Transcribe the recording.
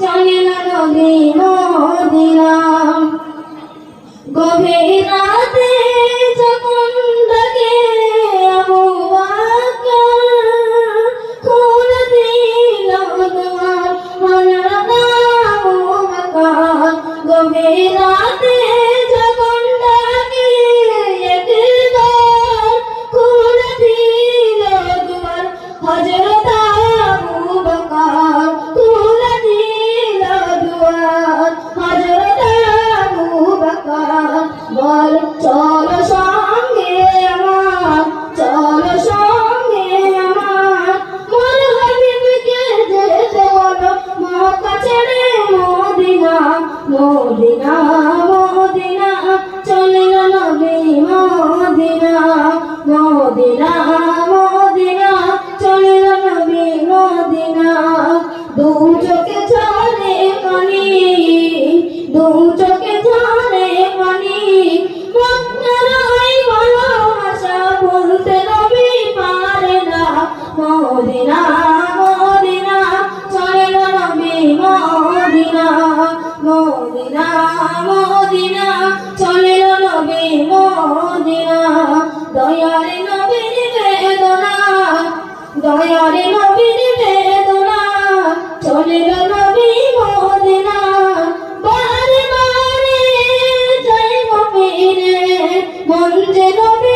চলিল নবী মদিনা গভীর চলিল নবী মদিনা মদিনা মদিনা। চলিল নবী মদিনা। দু চোখে ঝরে পানি দু চোখে ঝরে পানি। মক্কার ওই ভালোবাসা বলতে নবী পারে না। Medina Medina. চলিল নবী মদিনা মদিনা মদিনা। চলে নবী মদিনা। দয়ার নবীর বেদনা দয়ার নবীর বেদনা, চলে নবী মদিনা। বারে বারে চাই মমিনে মন যে নবী